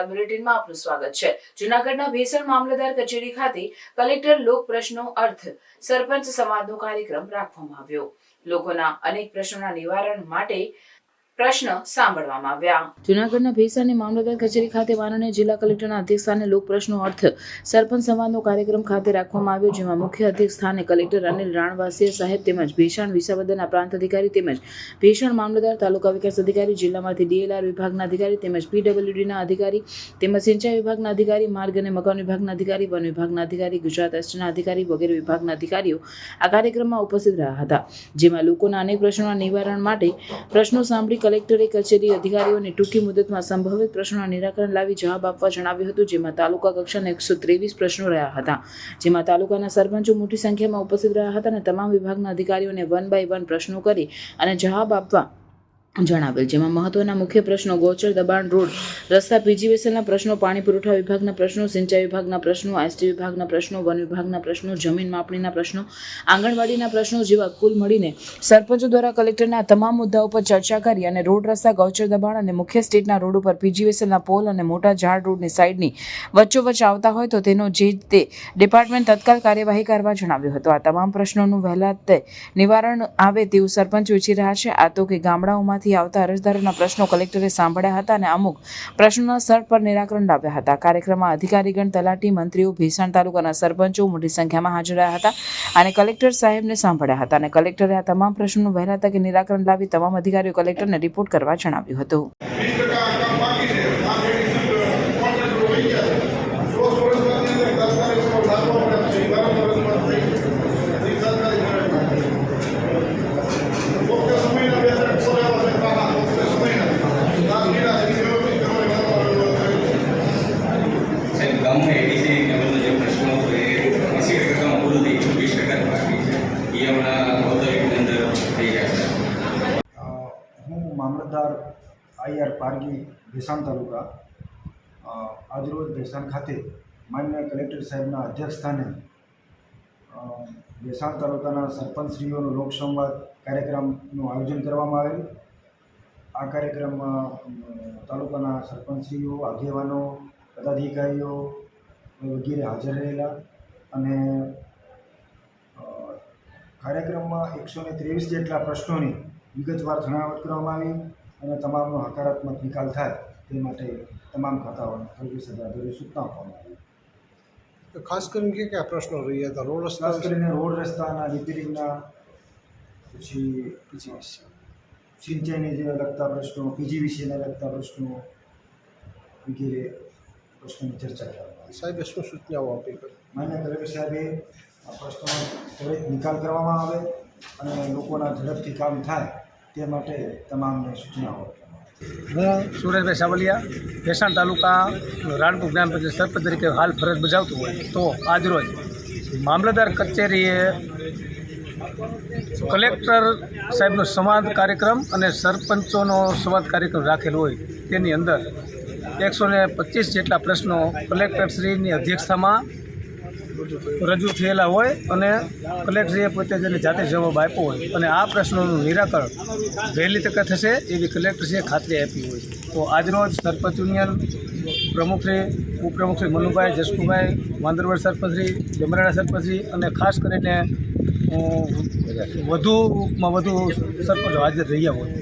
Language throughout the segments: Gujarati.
સમાચાર બુલેટિનમાં આપનું સ્વાગત છે. જુનાગઢના ભેસણ મામલતદાર કચેરી ખાતે કલેક્ટર લોક પ્રશ્નો અર્થ સરપંચ સંવાદનો કાર્યક્રમ રાખવામાં આવ્યો. લોકોના અનેક પ્રશ્નોના નિવારણ માટે પ્રશ્ન સાંભળવામાં આવ્યા. જૂનાગઢના ભેસાની મામલતદાર કચેરી ખાતે માનનીય જિલ્લા કલેક્ટરના અધ્યક્ષસ્થાને લોક પ્રશ્નો અર્થ સરપંચ સંવાદનો કાર્યક્રમ ખાતે રાખવામાં આવ્યો, જેમાં મુખ્ય અધ્યક્ષ સ્થાને કલેક્ટર અનિલ રાણવાસીય સાહેબ તેમજ ભીષણ વિસાવદરના પ્રાંત અધિકારી તેમજ ભેષણ મામલતદાર તાલુકા વિકાસ અધિકારી, જિલ્લામાંથી ડીએલઆર વિભાગના અધિકારી તેમજ પીડબ્લ્યુડીના અધિકારી તેમજ સિંચાઈ વિભાગના અધિકારી, માર્ગ અને મકાન વિભાગના અધિકારી, વન વિભાગના અધિકારી, ગુજરાત એસટીના અધિકારી વગેરે વિભાગના અધિકારીઓ આ કાર્યક્રમમાં ઉપસ્થિત રહ્યા હતા, જેમાં લોકોના અનેક પ્રશ્નોના નિવારણ માટે પ્રશ્નો સાંભળી કલેક્ટરે કચેરી અધિકારીઓને ટૂંકી મુદતમાં સંભવિત પ્રશ્નોના નિરાકરણ લાવી જવાબ આપવા જણાવ્યું હતું, જેમાં તાલુકા કક્ષાના એકસો ત્રેવીસ પ્રશ્નો રહ્યા હતા. જેમાં તાલુકાના સરપંચો મોટી સંખ્યામાં ઉપસ્થિત રહ્યા હતા અને તમામ વિભાગના અધિકારીઓને વન બાય વન પ્રશ્નો કરી અને જવાબ આપવા જણાવેલ. જેમાં મહત્વના મુખ્ય પ્રશ્નો ગોચર, દબાણ, રોડ, રસ્તા પીજીવીસીએલના પ્રશ્નો, પાણી પુરવઠા વિભાગના પ્રશ્નો, સિંચાઈ વિભાગના પ્રશ્નો એસટી વિભાગના પ્રશ્નો, વન વિભાગના પ્રશ્નો, જમીન માપણીના પ્રશ્નો, આંગણવાડીના પ્રશ્નો જેવા કુલ મળીને સરપંચો દ્વારા કલેક્ટરના તમામ મુદ્દાઓ પર ચર્ચા કરી અને રોડ રસ્તા, ગૌચર દબાણ અને મુખ્ય સ્ટેટના રોડ ઉપર પીજીવીસીએલના પોલ અને મોટા ઝાડ રોડની સાઈડની વચ્ચોવચ્ચ આવતા હોય તો તેનો જે તે ડિપાર્ટમેન્ટ તત્કાલ કાર્યવાહી કરવા જણાવ્યું હતું. આ તમામ પ્રશ્નોનું વહેલા તે નિવારણ આવે તેવું સરપંચ ઈચ્છી રહ્યા છે. આ તો કે ગામડાઓમાંથી આવતા અરજદારોના પ્રશ્નો કલેક્ટરે સાંભળ્યા હતા અને અમુક પ્રશ્નોના સ્થળ પર નિરાકરણ લાવ્યા હતા. કાર્યક્રમમાં અધિકારીગણ, તલાટી મંત્રીઓ, ભીસાણ તાલુકાના સરપંચો મોટી સંખ્યામાં હાજર રહ્યા હતા અને કલેક્ટર સાહેબને સાંભળ્યા હતા અને કલેક્ટરે આ તમામ પ્રશ્નોનું વહેલા તકે નિરાકરણ લાવી તમામ અધિકારીઓ કલેક્ટરને રિપોર્ટ કરવા જણાવ્યું હતું. એ હમણાં ઓથોરિટીની અંદર હું મામલતદાર આઈઆર પારગી ભેસાણ તાલુકા. આજરોજ ભેસાણ ખાતે માન્ય કલેક્ટર સાહેબના અધ્યક્ષસ્થાને ભેસાણ તાલુકાના સરપંચશ્રીઓનો લોકસંવાદ કાર્યક્રમનું આયોજન કરવામાં આવેલ. આ કાર્યક્રમમાં તાલુકાના સરપંચશ્રીઓ, આગેવાનો, પદાધિકારીઓ વગેરે હાજર રહેલા અને કાર્યક્રમમાં એકસો ને ત્રેવીસ જેટલા પ્રશ્નોની વિગતવાર જણાવટ કરવામાં આવી અને તમામનો હકારાત્મક નિકાલ થાય તે માટે તમામ ખાતાઓને તરફી સત્તાધારી સૂચના આપવામાં આવી. તો ખાસ કરીને કે કયા પ્રશ્નો રહ્યા હતા? રોડ રસ્તા ખાસ કરીને રોડ રસ્તાના રિપેરિંગના પછી સિંચાઈને જે લગતા પ્રશ્નો પીજીવીસીને લગતા પ્રશ્નો વગેરે પ્રશ્નોની ચર્ચા કરવામાં આવી. સાહેબે શું સૂચનાઓ આપી? માન્ય કલેક્ટર સાહેબે આ પ્રશ્નોનો ત્વરિત નિકાલ કરવામાં આવે અને લોકોના ઝડપથી કામ થાય તે માટે તમામને સૂચનાઓ હું સુરેશભાઈ સાવલિયા, ભેસાણ તાલુકા રાણપુર ગ્રામ પંચાયત સરપંચ તરીકે હાલ ફરજ બજાવતું હોય તો આજરોજ મામલતદાર કચેરીએ કલેક્ટર સાહેબનો સંવાદ કાર્યક્રમ અને સરપંચોનો સંવાદ કાર્યક્રમ રાખેલો હોય તેની અંદર એકસો ને પચીસ જેટલા પ્રશ્નો કલેક્ટરશ્રીની અધ્યક્ષતામાં રજૂ થયેલા હોય અને કલેક્ટરીએ પોતે જેને જાતે જવાબ આપ્યો હોય અને આ પ્રશ્નોનું નિરાકરણ વહેલી તકે થશે એવી કલેક્ટરશ્રીએ ખાતરી આપી હોય તો આજરોજ સરપંચ યુનિયન પ્રમુખશ્રી, ઉપપ્રમુખશ્રી મનુભાઈ, જસકુભાઈ, વાંદરવડ સરપંચશ્રી ડમરાડા સરપંચશ્રી અને ખાસ કરીને વધુમાં વધુ સરપંચો હાજર રહ્યા હોય.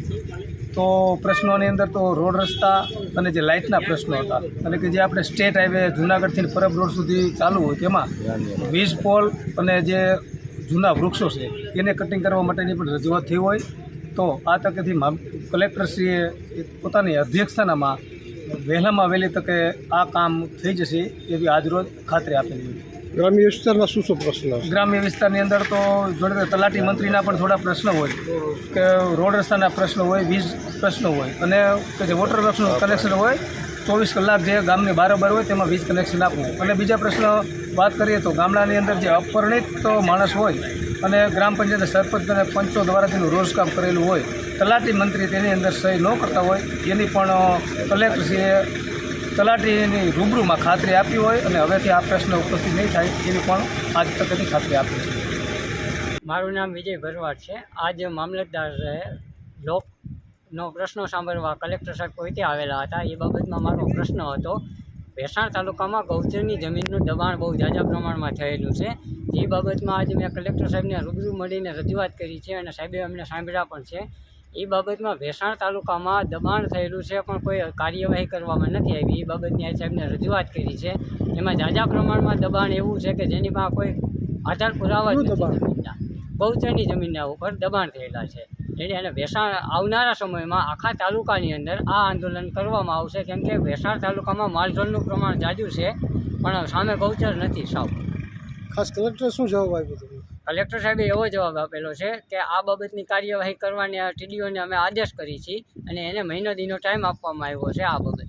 તો પ્રશ્નોની અંદર તો રોડ રસ્તા અને જે લાઇટના પ્રશ્નો હતા. અને કે જે આપણે સ્ટેટ હાઈવે જુનાગઢથી પરબ રોડ સુધી ચાલુ હોય તેમાં વીજ પોલ અને જે જૂના વૃક્ષો છે, એને કટિંગ કરવા માટેની પણ રજૂઆત થઈ હોય. તો આ તકેથી કલેક્ટરશ્રીએ પોતાની અધ્યક્ષતાનામાં વહેલામાં વહેલી તકે આ કામ થઈ જશે એવી આજરોજ ખાતરી આપેલી હોય ગ્રામ્ય વિસ્તારના શું શું પ્રશ્નો ગ્રામ્ય વિસ્તારની અંદર તો જોડે તલાટી મંત્રીના પણ થોડા પ્રશ્નો હોય. કે રોડ રસ્તાના પ્રશ્નો હોય, વીજ પ્રશ્નો હોય અને કે જે વોટર વર્ક્સનું કનેક્શન હોય, ચોવીસ કલાક જે ગામની બારોબાર હોય તેમાં વીજ કનેક્શન આપવું. અને બીજા પ્રશ્ન વાત કરીએ તો ગામડાની અંદર જે અપરિણિત માણસ હોય અને ગ્રામ પંચાયત સરપંચ અને પંચો દ્વારા તેનું રોજગાર કરેલું હોય, તલાટી મંત્રી તેની અંદર સહી ન કરતા હોય, એની પણ કલેક્ટરશ્રીએ તલાટીની રૂબરૂમાં ખાતરી આપી હોય અને હવેથી આ પ્રશ્ન ઉપસ્થિત નહીં થાય, એની પણ આજ તકની ખાતરી આપી છે. મારું નામ વિજય ભરવાડ છે. આજ મામલતદાર લોકનો પ્રશ્નો સાંભળવા કલેક્ટર સાહેબ કોઈથી આવેલા હતા? એ બાબતમાં મારો પ્રશ્ન હતો. ભેસાણ તાલુકામાં ગૌચરની જમીનનું દબાણ બહુ ઝાઝા પ્રમાણમાં થયેલું છે. એ બાબતમાં આજે મેં કલેક્ટર સાહેબને રૂબરૂ મળીને રજૂઆત કરી છે અને સાહેબે અમને સાંભળ્યા પણ છે. એ બાબતમાં ભેસાણ તાલુકામાં દબાણ થયેલું છે પણ કોઈ કાર્યવાહી કરવામાં નથી આવી. એ બાબતની આજે સાહેબને રજૂઆત કરી છે. એમાં ઝાઝા પ્રમાણમાં દબાણ એવું છે કે જેની પાસે કોઈ આધાર પુરાવા જ નથી? જમીનના. બહુચરની જમીનના ઉપર દબાણ થયેલા છે. એટલે એને ભેસાણ આવનારા સમયમાં આખા તાલુકાની અંદર આ આંદોલન કરવામાં આવશે કેમ કે ભેસાણ તાલુકામાં માલઢોરનું પ્રમાણ જાજુ છે પણ સામે ગૌચર નથી સાવ. ખાસ કલેક્ટર શું જવાબ આપ્યો કલેક્ટર સાહેબે એવો જવાબ આપેલો છે કે આ બાબતની કાર્યવાહી કરવાની આ ટીડીઓને અમે આદેશ કરી છીએ અને એને મહિનો દીનો ટાઈમ આપવામાં આવ્યો છે આ બાબતે.